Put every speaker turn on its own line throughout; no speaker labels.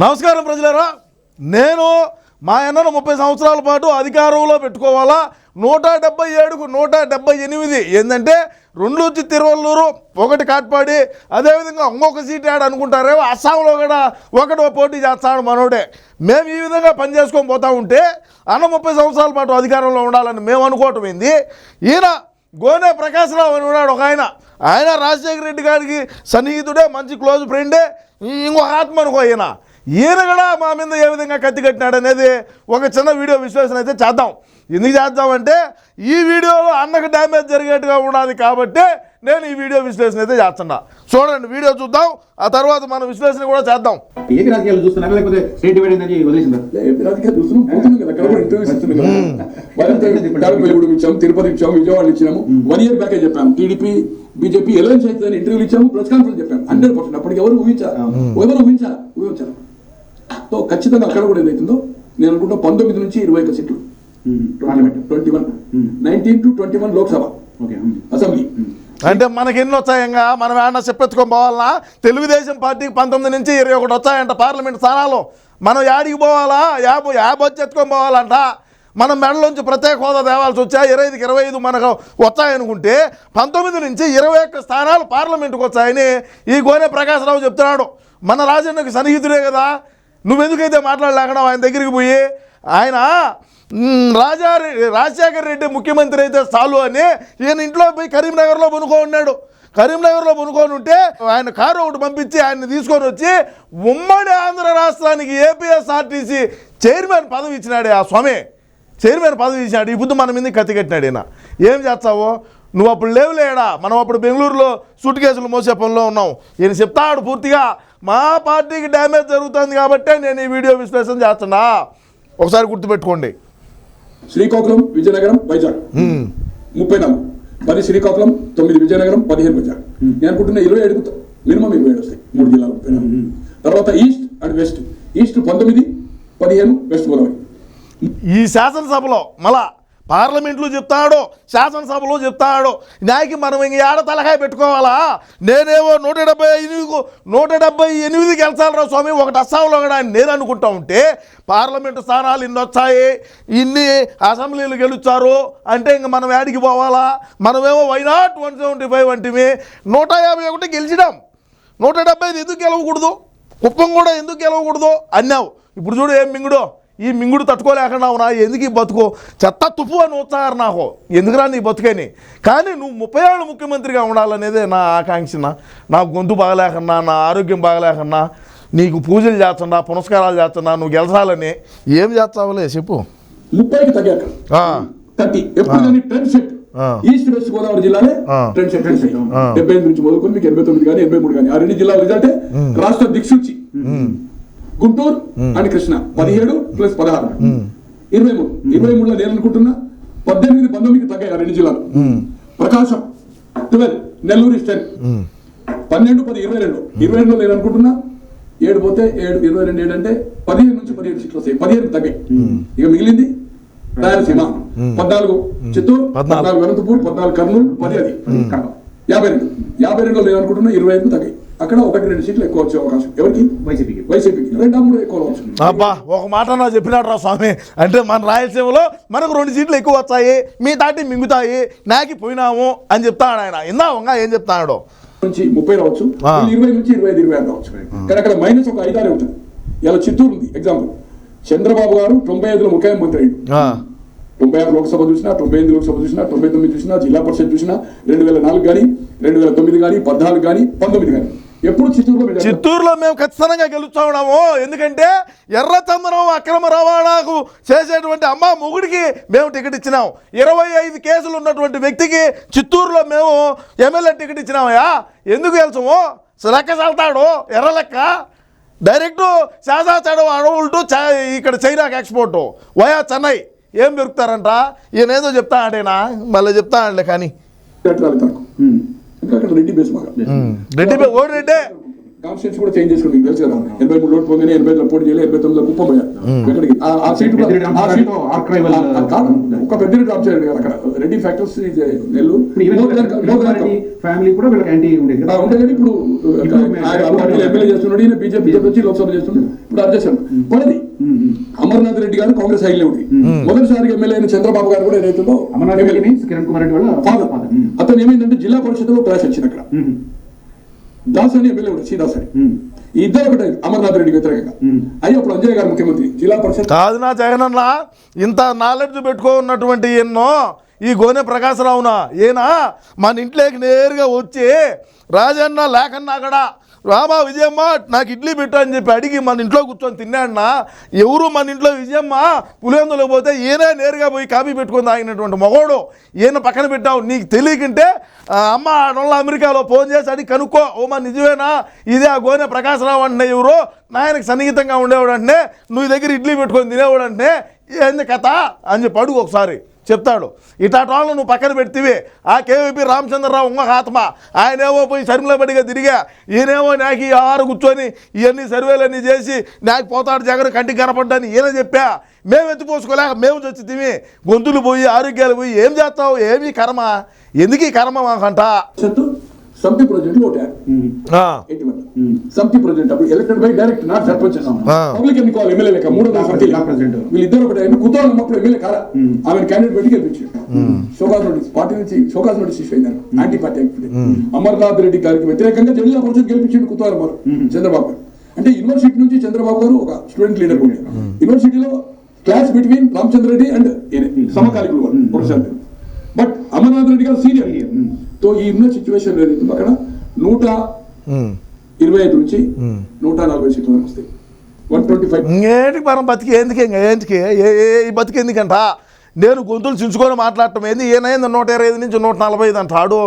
నమస్కారం ప్రజలారా. నేను మా అన్నను ముప్పై సంవత్సరాల పాటు అధికారంలో పెట్టుకోవాలా? నూట డెబ్బై ఏడుకు నూట డెబ్బై ఎనిమిది. ఏంటంటే రెండు వచ్చి తిరువల్లూరు ఒకటి కాట్పాడి అదేవిధంగా ఇంకొక సీట్ యాడ్ అనుకుంటారేమో అస్సాంలో కూడా ఒకటి పోటీ చేస్తాడు మనోడే. మేము ఈ విధంగా పని చేసుకొని పోతా ఉంటే అన్న ముప్పై సంవత్సరాల పాటు అధికారంలో ఉండాలని మేము అనుకోవటం ఏంది? ఈయన గోనె ప్రకాశరావు అని ఉన్నాడు ఒక ఆయన. ఆయన రాజశేఖర రెడ్డి గారికి సన్నిహితుడే మంచి క్లోజ్ ఫ్రెండే. ఇంకొక ఆత్మ అనుకో ఈయన. ఈయన కూడా మా మీద ఏ విధంగా కత్తి కట్టినాడు అనేది ఒక చిన్న వీడియో విశ్లేషణ అయితే చేద్దాం. ఎందుకు చేద్దామంటే ఈ వీడియోలో అన్నకు డ్యామేజ్ జరిగేట్టుగా ఉండాలి కాబట్టి నేను ఈ వీడియో విశ్లేషణ అయితే చేస్తున్నా. చూడండి వీడియో చూద్దాం ఆ తర్వాత మన విశ్లేషణ కూడా చేద్దాం.
ఏపీ రాజకీయాలు చూస్తున్నారా లేకపోతే స్టేట్ డివైడ్ అయిందని వదిలేసిందా?
ఏపీ రాజకీయాలు చూస్తున్నాం? పోతున్నాం కదా అక్కడ కూడా ఇంటర్వ్యూస్ ఇస్తున్నాం కదా మరింత తాడపల్లి కూడా ఇచ్చాము తిరుపతి ఇచ్చాము విజయవాడ ఇచ్చాము వన్ ఇయర్ బ్యాకే చెప్పాము. టీడీపీ బీజేపీ ఎలయన్స్ అవుతుందని ఇంటర్వ్యూలు ఇచ్చాము ప్రెస్ కాన్ఫరెన్స్ చెప్పాము. Hundred percent. అప్పటికి ఎవరు ఊహించారు ఎవరు ఊహించారా? ఊహించారు. సో ఖచ్చితంగా అక్కడ కూడా ఏదైతుందో నేను అనుకుంటా పంతొమ్మిది నుంచి ఇరవై ఒక్క సీట్లు.
Parliament.
Twenty one. Nineteen to twenty one Lok Sabha.
Okay
assembly.
అంటే మనకి ఎన్ని వచ్చాయంగా? మనం ఏమన్నా చెప్పెత్తుకొని పోవాలనా తెలుగుదేశం పార్టీకి పంతొమ్మిది నుంచి ఇరవై ఒకటి వచ్చాయంట పార్లమెంట్ స్థానాలు. మనం యాడికి పోవాలా? యాభై యాభై వచ్చి ఎత్తుకొని పోవాలంట. మనం మెడలోంచి ప్రత్యేక హోదా తేవాల్సి వచ్చా? ఇరవై ఐదుకి ఇరవై ఐదు మనకు వచ్చాయనుకుంటే పంతొమ్మిది నుంచి ఇరవై ఒక్క స్థానాలు పార్లమెంటుకు వచ్చాయని ఈ గోనె ప్రకాశ్రావు చెప్తున్నాడు. మన రాజన్నకి సన్నిహితుడే కదా? నువ్వెందుకైతే మాట్లాడలేకడం ఆయన దగ్గరికి పోయి ఆయన రాజా రాజశేఖర్ రెడ్డి ముఖ్యమంత్రి అయితే చాలు అని ఈయన ఇంట్లో పోయి కరీంనగర్లో పనుకో ఉన్నాడు. కరీంనగర్లో పనుకొని ఉంటే ఆయన కారు ఒకటి పంపించి ఆయన్ని తీసుకొని వచ్చి ఉమ్మడి ఆంధ్ర రాష్ట్రానికి ఏపీఎస్ఆర్టీసీ చైర్మన్ పదవి ఇచ్చినాడే ఆ స్వామి. చైర్మన్ పదవి ఇచ్చినాడు. ఇప్పుడు మన మీద కత్తి కట్టినాడు ఈయన. ఏం చేస్తావు? నువ్వు అప్పుడు లేవులేడా మనం అప్పుడు బెంగళూరులో సూట్ కేసులు మోసే పనిలో ఉన్నాం. ఈయన చెప్తాడు పూర్తిగా మా పార్టీకి డ్యామేజ్ జరుగుతుంది కాబట్టే నేను ఈ వీడియో విశ్లేషణ చేస్తున్నా. ఒకసారి గుర్తుపెట్టుకోండి.
శ్రీకాకుళం విజయనగరం వైజాగ్. ముప్పై నాలుగు. పది శ్రీకాకుళం తొమ్మిది విజయనగరం పదిహేను వైజాగ్. నేను అనుకుంటున్నా ఇరవై ఏడు మినిమం ఇరవై ఏడు వస్తాయి మూడు జిల్లాలు ముప్పై నాలుగు. తర్వాత ఈస్ట్ అండ్ వెస్ట్. ఈస్ట్ పంతొమ్మిది పదిహేను వెస్ట్ గోదావరి.
ఈ శాసనసభలో మళ్ళా పార్లమెంట్లో చెప్తాడు శాసనసభలో చెప్తాడు నాకి మనం ఇంక ఏడ తలకాయ పెట్టుకోవాలా? నేనేమో నూట డెబ్బై ఎనిమిది నూట డెబ్బై ఎనిమిది గెలిచాలరా స్వామి ఒకటి అస్సాంలో కూడా నేను అనుకుంటా ఉంటే పార్లమెంటు స్థానాలు ఇన్ని వచ్చాయి ఇన్ని అసెంబ్లీలు గెలుచారు అంటే ఇంక మనం ఏడికి పోవాలా? మనమేమో వైనాట్ వన్ సెవెంటీ ఫైవ్ వంటివి నూట యాభై ఒకటి గెలిచినాం. నూట డెబ్బై ఐదు ఎందుకు గెలవకూడదు? కుప్పం కూడా ఎందుకు గెలవకూడదు? అన్నావు. ఇప్పుడు చూడు ఏం మింగుడు. ఈ మింగుడు తట్టుకోలేకుండా ఉన్నా ఎందుకు ఈ బతుకు? చెత్త తుప్పు అని వచ్చారు నాకు. ఎందుకురా నీ బతుకని? కానీ నువ్వు ముప్పై ఏళ్ళు ముఖ్యమంత్రిగా ఉండాలనేదే నా ఆకాంక్షన నా గొంతు బాగలేకన్నా నా ఆరోగ్యం బాగలేకన్నా నీకు పూజలు చేస్తున్నా పునస్కారాలు చేస్తున్నా నువ్వు గెలసాలని ఏం చేస్తావులే? చెప్పు.
ముప్పైకి తగ్గాక. East west Godavari జిల్లాలే. Trend set trend set. డెబ్బై ఎనిమిది నుంచి మొదలుకొని మీకు ఎనభై తొమ్మిది కానీ ఎనభై మూడు కానీ ఆ రెండు జిల్లాల రిజల్టే రాష్ట్ర దిక్సూచి. గుంటూరు అండ్ కృష్ణ. పదిహేడు ప్లస్ పదహారు. ఇరవై మూడు. ఇరవై మూడులో నేను అనుకుంటున్నా పద్దెనిమిది పంతొమ్మిదికి తగ్గాయి ఆ రెండు జిల్లాలు. Prakasam twelve Nellore ten. పన్నెండు పది ఇరవై రెండు. ఇరవై రెండులో నేను అనుకుంటున్నా ఏడు పోతే ఏడు ఇరవై రెండు ఏడు అంటే పదిహేను నుంచి పదిహేడు సీట్లు వస్తాయి. పదిహేను తగ్గాయి. ఇక మిగిలింది రాయలసీమ. పద్నాలుగు చిత్తూరు
పద్నాలుగు.
అనంతపూర్ పద్నాలుగు కర్నూలు పది అది. యాభై రెండు. యాభై రెండులో నేను అనుకుంటున్నా ఇరవై ఐదు తగ్గాయి. అక్కడ ఒకటి రెండు సీట్లు ఎక్కువ వచ్చే అవకాశం ఎవరికి?
వైసీపీకి.
వైసీపీకి. రెండా మూడు ఎక్కువ
అబ్బా ఒక మాట నా చెప్పినాడు రా స్వామి. అంటే మన రాయలసీమలో మనకు రెండు సీట్లు ఎక్కువ వచ్చాయి మీ తాటి మింగుతాయి నాకి పోయినాము అని చెప్తాడు ఆయన. ఇందా ఏం చెప్తాడు?
నుంచి ముప్పై రావచ్చు. ఇరవై నుంచి ఇరవై ఐదు ఇరవై ఆరు రావచ్చు కానీ అక్కడ మైనస్ ఒక ఐదారే ఉంటుంది. ఇలా చిత్తూరు ఉంది ఎగ్జాంపుల్ చంద్రబాబు గారు తొంభై ఐదులో ముఖ్యమంత్రి అయ్యాడు.
ఆ,
తొంభై ఆరు లోక్సభ చూసినా తొంభై ఎనిమిది లోక్సభ చూసినా తొంభై తొమ్మిది చూసినా జిల్లా పరిషత్ చూసినా రెండు వేల నాలుగు కానీ రెండు వేల తొమ్మిది కానీ పద్నాలుగు కానీ పంతొమ్మిది కానీ ఎప్పుడు చిత్తూరులో.
చిత్తూరులో మేము ఖచ్చితంగా గెలుస్తా ఉన్నాము. ఎందుకంటే ఎర్రచందనం అక్రమ రవాణాకు చేసేటువంటి అమ్మ మొగుడికి మేము టికెట్ ఇచ్చినాం. ఇరవై ఐదు కేసులు ఉన్నటువంటి వ్యక్తికి చిత్తూరులో మేము ఎమ్మెల్యే టికెట్ ఇచ్చినామయ్యా. ఎందుకు గెలుచము? లెక్క చల్తాడు ఎర్ర లెక్క. డైరెక్ట్ శాసాచాడు అడవులు ఇక్కడ చైనాకి ఎక్స్పోర్ట్. వయా చెన్నై. ఏం పెరుగుతారంట ఈయన ఏదో చెప్తా అంటేనా మళ్ళీ చెప్తా అండి కానీ
ఎట్లా రాలేదు తనకు. ఇంకా కాన్స్టిట్యూన్స్ కూడా చేంజ్ చేసుకుని మీకు తెలుసు కదా. ఎనభై మూడు ఓటు పోగానే ఎనభై ఐదులో పోటీ చేయాలి ఎనభై తొమ్మిదిలో కుప్పం పోయారు ఎక్కడికి ఆ- ఆ సీట్ ఆ. ఒక పెద్ద చరణ్ గారు అక్కడ. రెడ్డి ఫ్యాక్టర్స్
రెడ్డి ఫ్యామిలీ కూడా వీళ్ళకి యాంటీ ఉండేది
ఆ,
కదా
ఉంటే కానీ ఇప్పుడు ఎమ్మెల్యే చేస్తున్నాడు ఈయన బీజేపీ బీజేపీ. వచ్చి లోక్సభ చేస్తున్నాడు. ఇప్పుడు పడది. అమర్నాథ్ రెడ్డి గారు కాంగ్రెస్ హైలే ఉంది మొదటిసారి ఎమ్మెల్యే అయిన చంద్రబాబు గారు కూడా ఏదైతుందో
అమర్నాథ్ కిరణ్ కుమార్ రెడ్డి వాళ్ళ
ఫాదర్. అతను ఏమైందంటే జిల్లా పరిషత్లో క్లాష్ వచ్చింది అక్కడ
ఉమ్,
దాస్ అని ఎమ్మెల్యే ఉన్నాడు శ్రీదాస్ అని
ఉమ్,
ఈ ఇద్దరు ఒకటే అమర్నాథ్ రెడ్డి వ్యతిరేకంగా. అయ్యి అప్పుడు అంజయ్ గారు ముఖ్యమంత్రి జిల్లా పరిషత్.
కాదు నా జగనన్న ఇంత నాలెడ్జ్ పెట్టుకున్నటువంటి ఎన్నో ఈ గోనె ప్రకాశరావునా? ఈయన మన ఇంట్లోకి నేరుగా వచ్చి రాజన్న లేకన్నా అక్కడ రామా విజయమ్మ నాకు ఇడ్లీ పెట్టు అని చెప్పి అడిగి మన ఇంట్లో కూర్చొని తిన్నాడన్నా ఎవరు మన ఇంట్లో విజయమ్మ? పులివెందులకు పోతే ఈయనే నేరుగా పోయి కాపీ పెట్టుకొని తాగినటువంటి మగోడు. ఈయన పక్కన పెట్టావు నీకు తెలియకుంటే అమ్మ ఆడోళ్ళ అమెరికాలో ఫోన్ చేసి అడిగి కనుక్కో. ఓ మా నిజమేనా? ఇదే ఆ గోనె ప్రకాశరావు అంటే ఎవరు? నాయనకి సన్నిహితంగా ఉండేవాడు అంటే నువ్వు దగ్గర ఇడ్లీ పెట్టుకొని తినేవాడు అంటే ఏంది కథ? అని చెప్పి అడుగు ఒకసారి. చెప్తాడు. ఇటాటి నువ్వు పక్కన పెడితివి. ఆ కేవీపీ రామచంద్రరావు ఇంకొక ఆత్మ ఆయనేమో పోయి శర్మిల పడిగా తిరిగా ఈయనేమో నాకు ఈ ఆరు కూర్చొని ఇవన్నీ సర్వేలన్నీ చేసి నాకు పోతాడు జగన్ కంటికి కనపడ్డాని ఈయన చెప్పా. మేము ఎత్తిపోసుకోలేక మేము చచ్చితిమి గొంతులు పోయి ఆరోగ్యాలు పోయి ఏం చేస్తావు? ఏమీ కర్మ. ఎందుకు ఈ కర్మ మాకంట?
సమితి ప్రెసిడెంట్
ఆ,
ఎయిటీ వన్ సమితి ప్రెసిడెంట్ అప్పుడు elected by direct not sarpanch. Public ఎన్నుకోవాలి ఎమ్మెల్యే లెక్క మూడు సమితి
బ్లాక్ ప్రెసిడెంట్.
వీళ్ళిద్దరు ఒకటి ఆయన కుతూహలం ఉన్నప్పుడు ఎమ్మెల్యే కాదా ఆమె క్యాండిడేట్ పెట్టి గెలిపించారు. షోకాజ్ నోటీస్ పార్టీ నుంచి షోకాజ్ నోటీస్ ఇష్యూ అయినారు యాంటీ పార్టీ అమర్నాథ్ రెడ్డి గారికి వ్యతిరేకంగా జిల్లా పరిషత్ గెలిపించిండు కుతూహలం వారు చంద్రబాబు గారు. అంటే యూనివర్సిటీ నుంచి చంద్రబాబు గారు ఒక స్టూడెంట్ లీడర్ కూడా యూనివర్సిటీలో class between Ramachandra Reddy and సమకాలికులు professor. But Amarnath Reddy గారు సీనియర్. తో ఈ ఉన్న సిచ్యువేషన్ ఏదైతే అక్కడ నూట. ఇరవై ఐదు నుంచి నూట నలభై సీట్ల వరకు వస్తాయి. One twenty five.
ఇంకేంటికి మనం బతికి ఎందుకు ఏంటికి? ఏ బతికి ఎందుకంట? నేను గొంతులు చించుకొని మాట్లాడటం ఏంది? ఏనైంది నూట ఇరవై ఐదు నుంచి నూట నలభై ఐదు అంటాడు.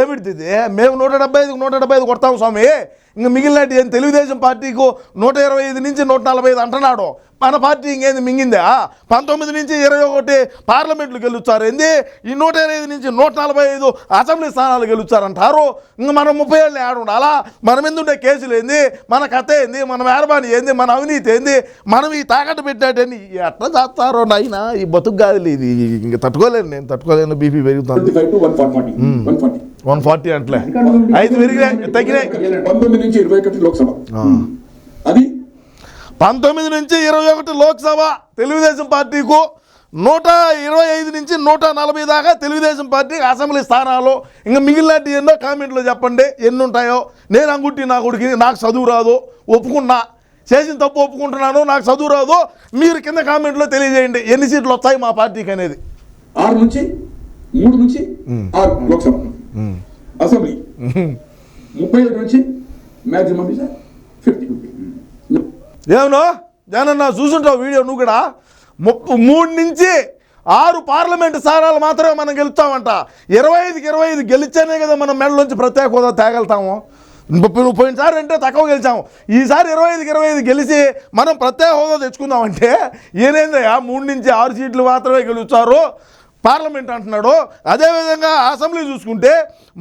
ఏమిటిది? మేము నూట డెబ్బై ఐదుకు నూట డెబ్బై ఐదు కొడతాం స్వామి. ఇంకా మిగిలినట్టు ఏం తెలుగుదేశం పార్టీకు నూట ఇరవై ఐదు నుంచి నూట నలభై ఐదు అంటున్నాడు. మన పార్టీ ఇంకేంది మింగిందా? పంతొమ్మిది నుంచి ఇరవై ఒకటి పార్లమెంట్లు గెలుస్తారు ఏంది? ఈ నూట ఇరవై ఐదు నుంచి నూట నలభై ఐదు అసెంబ్లీ స్థానాలు గెలుస్తారంటారు. ఇంకా మనం ముప్పై ఏళ్ళు ఆడు ఉండాలా? మన మీద ఉండే కేసులు ఏంది? మన కథ ఏంది? మన మేరబాని ఏంది? మన అవినీతి ఏంది? మనం ఈ తాకట్టు పెట్టాడని ఎట్లా చేస్తారో నాయన? ఈ బతుకు కాదు ఇది. ఇంక తట్టుకోలేను నేను. తట్టుకోలేను. బీపీ
టు వన్ ఫార్టీ
అంటలే. ఐదు పెరిగినాయి తగ్గినాయి.
పంతొమ్మిది నుంచి ఇరవై ఒకటి లోక్సభ. అది?
పంతొమ్మిది నుంచి ఇరవై ఒకటి లోక్సభ తెలుగుదేశం పార్టీకు నూట ఇరవై ఐదు నుంచి నూట నలభై దాకా తెలుగుదేశం పార్టీ అసెంబ్లీ స్థానాలు. ఇంకా మిగిలినట్టు ఎన్నో కామెంట్లు చెప్పండి. ఎన్ని ఉంటాయో నేను అంగుట్టి నా కొడుకు నాకు చదువు రాదు ఒప్పుకున్నా. చేసిన తప్పు ఒప్పుకుంటున్నాను నాకు చదువు రాదు. మీరు కింద కామెంట్లో తెలియజేయండి. ఎన్ని సీట్లు వస్తాయి మా పార్టీకి అనేది?
ఆరు నుంచి మూడు నుంచి ఆరు లోక్సభ. అసెంబ్లీ. ముప్పై ఏడు నుంచి మ్యాక్సిమం ఫిఫ్టీ
ఏమన్నా జగనన్న చూసుంటావు వీడియో నువ్వు కూడా. ముప్ప మూడు నుంచి ఆరు పార్లమెంట్ స్థానాలు మాత్రమే మనం గెలుస్తామంట. ఇరవై ఐదుకి ఇరవై ఐదు గెలిచానే కదా మనం మెడలోంచి ప్రత్యేక హోదా తేగలుగుతాము. ముప్పై నువ్వు పోయినసారి అంటే తక్కువ గెలిచాము. ఈసారి ఇరవై ఐదుకి ఇరవై ఐదు గెలిచి మనం ప్రత్యేక హోదా తెచ్చుకుందామంటే ఏనేందయ్యా? మూడు నుంచి ఆరు సీట్లు మాత్రమే గెలుస్తారు. పార్లమెంట్ అంటున్నాడు అదేవిధంగా అసెంబ్లీ చూసుకుంటే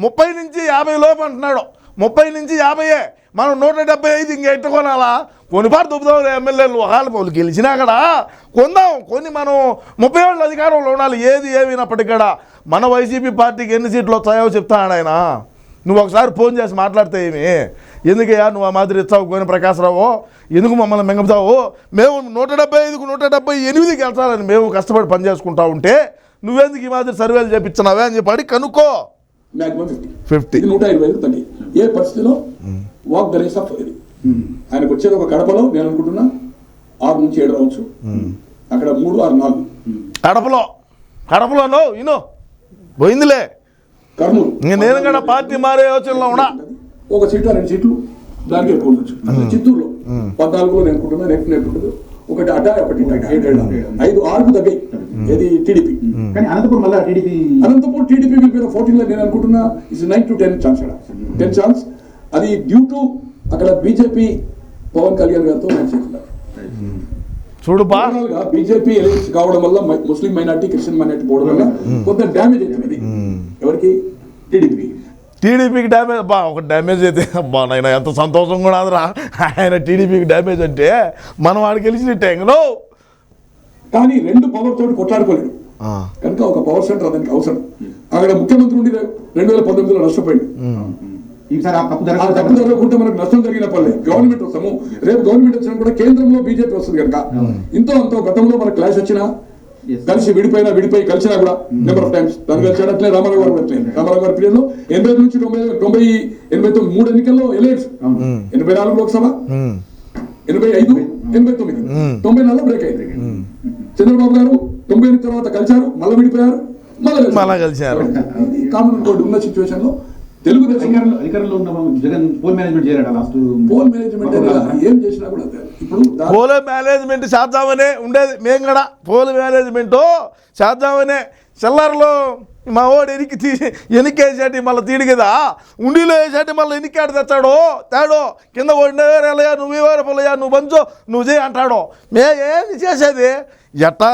ముప్పై నుంచి యాభై లోపు అంటున్నాడు. ముప్పై నుంచి యాభైయే. మనం నూట డెబ్బై ఐదు ఇంక ఎట్టుకోనాలా కొనిపాటు దుబ్బుదాం ఎమ్మెల్యేలు ఒకళ్ళు వాళ్ళు గెలిచినా కూడా కొందాం. కొన్ని మనం ముప్పై ఏళ్ళు అధికారంలో ఉండాలి. ఏది ఏమైనప్పటికీ కూడా మన వైసీపీ పార్టీకి ఎన్ని సీట్లు వస్తాయో చెప్తాడు ఆయన. నువ్వు ఒకసారి ఫోన్ చేసి మాట్లాడితే ఏమి? ఎందుకయ్యా నువ్వు ఆ మాదిరి ఇస్తావు కోని ప్రకాశరావు? ఎందుకు మమ్మల్ని మింగుతావు? మేము నూట డెబ్బై ఐదుకు నూట డెబ్బై ఎనిమిది వెళ్తాలని మేము కష్టపడి పని చేసుకుంటా ఉంటే నువ్వెందుకు ఈ మాదిరి సర్వేలు చేపించినావే అని చెప్పి కనుక్కో.
ఫిఫ్టీ
50.
ఇది నూట ఇరవై తగ్గి ఏ పరిస్థితిలో వాక్ ద రేస్ ఆఫ్ ఇది? ఆయనకు వచ్చేది ఒక కడపలో నేను అనుకుంటున్నా ఆరు నుంచి ఏడు రావచ్చు అక్కడ మూడు ఆరు నాలుగు.
కడపలో. కడపలోనో ఇనో. పోయిందిలే.
కర్నూలు.
నేను కూడా పార్టీ మారే యోచనలో ఉన్నా.
ఒక సీటు రెండు సీట్లు దానికి ఎక్కువ చిత్తూరులో. పద్నాలుగులో నేను అనుకుంటున్నా నెక్స్ట్ నేర్పుకుంటుంది ఒకటి అటా ఒకటి ఐదు ఆరుకు తగ్గాయి ఏది టీడీపీ.
కానీ అనంతపురం మళ్ళీ టీడీపీ
అనంతపూర్ టీడీపీ విల్ ఫోర్టీన్లో నేను అనుకుంటున్నా is nine to ten chance ten chance అది డ్యూ టు అక్కడ బీజేపీ పవన్ కళ్యాణ్ గారితో చేస్తున్నారు.
చూడు బా.
బీజేపీ ఎలయన్స్ కావడం వల్ల ముస్లిం మైనార్టీ క్రిస్టియన్ మైనార్టీ పోవడం వల్ల కొంత డ్యామేజ్ అవుతుంది ఎవరికి? టీడీపీ
టీడీపీకి డ్యామేజ్ బా ఒక డ్యామేజ్ అయితే బా నాయన ఎంత సంతోషం కూడా అదరా. ఆయన టీడీపీకి డ్యామేజ్ అంటే మనం వాడికి గెలిచినట్టే ఇంకనో
కానీ రెండు పవర్ తోటి కొట్లాడుకోలేడు కనుక ఒక పవర్ సెంటర్ అతనికి అవసరం. అక్కడ ముఖ్యమంత్రి ఉండి రెండు వేల పంతొమ్మిదిలో నష్టపోయింది
ఈసారి ఆ తప్పు
జరగకుంటే మనకు నష్టం జరిగిన పర్లే గవర్నమెంట్ వస్తాము. రేపు గవర్నమెంట్ వచ్చినా కూడా కేంద్రంలో బీజేపీ వస్తుంది కనుక. ఇంతో అంతో గతంలో మనకు క్లాష్ వచ్చినా. కలిసి విడిపోయినా విడిపోయి కలిసినా కూడా నెంబర్ ఆఫ్ టైమ్స్ తను కలిసాడు అట్లే రామారావు గారు కూడా అట్లే రామారావు గారి పీరియడ్లో ఎనభై నుంచి తొంభై తొంభై ఎనభై తొమ్మిది మూడు ఎన్నికల్లో ఎలయన్స్ ఎనభై నాలుగు లోక్సభ. ఎనభై ఐదు ఎనభై తొమ్మిది. తొంభై నాలుగు బ్రేక్ అయింది. చంద్రబాబు గారు తొంభై ఎనిమిది తర్వాత కలిశారు మళ్ళీ విడిపోయారు మళ్ళీ
మళ్ళా కలిశారు.
కామన్ కోడ్ ఉన్న సిచ్యువేషన్లో తెలుగుదేశం
అధికారంలో అధికారంలో ఉన్న జగన్ పోల్ మేనేజ్మెంట్ చేయలేడు లాస్ట్
పోల్ మేనేజ్మెంట్ ఏం చేసినా కూడా. ఇప్పుడు
పోల్ మేనేజ్మెంట్ చేద్దామనే ఉండేది. మేము కూడా పోల్ మేనేజ్మెంట్ చేద్దామనే సెల్లర్లో మా ఓడు ఎనికి తీ ఎనికేసేటి మళ్ళీ తీడు కదా ఉండిలో వేసేటి మళ్ళీ ఎనికాడు తెచ్చాడు? తేడు? కింద ఓడినయ్యా నువ్వు ఇవ్వరు పొలయ్యా? నువ్వు పంచు నువ్వు చేయి అంటాడు? మే ఏంది చేసేది? ఎట్టా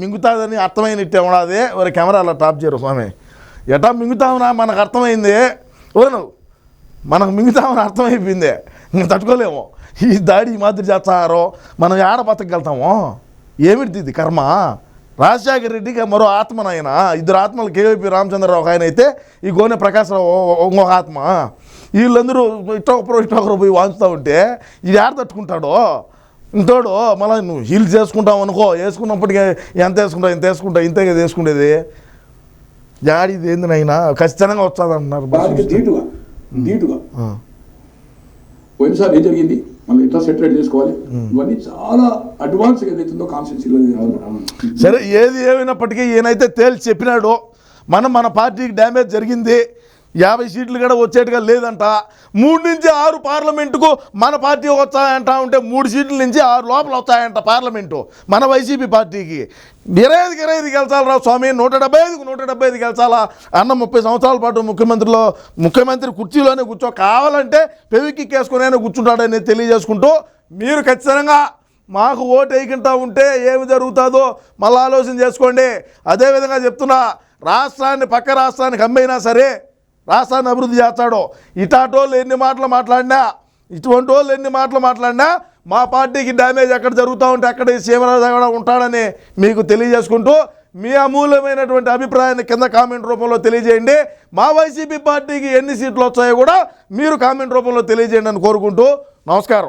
మింగుతాదని అర్థమైనట్టే ఉన్నది ఒక కెమెరాలో టాప్ చేయరు స్వామి. ఎట్టా మింగుతామన్నా మనకు అర్థమైంది. ఓను మనకు మిగతామని అర్థమైపోయిందే. ఇంకా తట్టుకోలేము. ఈ దాడి ఈ మాదిరి చేస్తారో మనం ఆడ బతకగలుగుతాము? ఏమిటి ఇది? కర్మ? రాజశేఖర రెడ్డికి మరో ఆత్మ నాయన? ఇద్దరు ఆత్మలు కేవీపీ రామచంద్రరావు ఒక ఆయన అయితే ఈ గోనె ప్రకాశరావు ఇంకొక ఆత్మ. వీళ్ళందరూ ఇటొకరు ఇటొకరు పోయి వాంచుతూ ఉంటే ఇది ఆడ తట్టుకుంటాడో? ఇంతోడు మళ్ళీ నువ్వు హీల్స్ వేసుకుంటావు అనుకో వేసుకున్నప్పటికీ ఎంత వేసుకుంటావు ఇంత వేసుకుంటావు ఇంతే కదా వేసుకునేది జాడి ఏంది ఖచ్చితంగా వస్తుంది అంటున్నారు
దానికి ధీటుగా ధీటుగా.
ఆ.
పోయినసారి ఏం జరిగింది? మనం ఎట్లా సెటిల్ చేసుకోవాలి? ఇవన్నీ చాలా అడ్వాన్స్ ఏదైతుందో కాన్స్టిట్యూన్సీలో
సరే ఏది ఏమైనప్పటికీ ఈయనైతే తేల్చి చెప్పినాడు. మనం మన పార్టీకి డ్యామేజ్ జరిగింది. యాభై సీట్లు కూడా వచ్చేట్టుగా లేదంట. మూడు నుంచి ఆరు పార్లమెంటుకు మన పార్టీ వస్తాయంట ఉంటే మూడు సీట్ల నుంచి ఆరు లోపల వస్తాయంట పార్లమెంటు మన వైసీపీ పార్టీకి. ఇరవై ఐదుకి ఇరవై ఐదు గెలిచాలి స్వామి నూట డెబ్బై ఐదుకు నూట డెబ్బై ఐదు గెలిచాలా? అన్న ముప్పై సంవత్సరాల పాటు ముఖ్యమంత్రిలో ముఖ్యమంత్రి కుర్చీలోనే కూర్చో కావాలంటే పెవికి కేసుకునే కూర్చుంటాడని తెలియజేసుకుంటూ మీరు ఖచ్చితంగా మాకు ఓటు వేయకుండా ఉంటే ఏమి జరుగుతుందో మళ్ళీ ఆలోచన చేసుకోండి. అదేవిధంగా చెప్తున్నా రాష్ట్రాన్ని పక్క రాష్ట్రానికి అమ్మైనా సరే రాష్ట్రాన్ని అభివృద్ధి చేస్తాడు. ఇటాటోళ్ళు ఎన్ని మాటలు మాట్లాడినా ఇటువంటి వాళ్ళు ఎన్ని మాటలు మాట్లాడినా మా పార్టీకి డ్యామేజ్ ఎక్కడ జరుగుతూ ఉంటే అక్కడ సీమరాజు కూడా ఉంటాడని మీకు తెలియజేసుకుంటూ మీ అమూల్యమైనటువంటి అభిప్రాయాన్ని కింద కామెంట్ రూపంలో తెలియజేయండి. మా వైసీపీ పార్టీకి ఎన్ని సీట్లు వచ్చాయో కూడా మీరు కామెంట్ రూపంలో తెలియజేయండి అని కోరుకుంటూ నమస్కారం.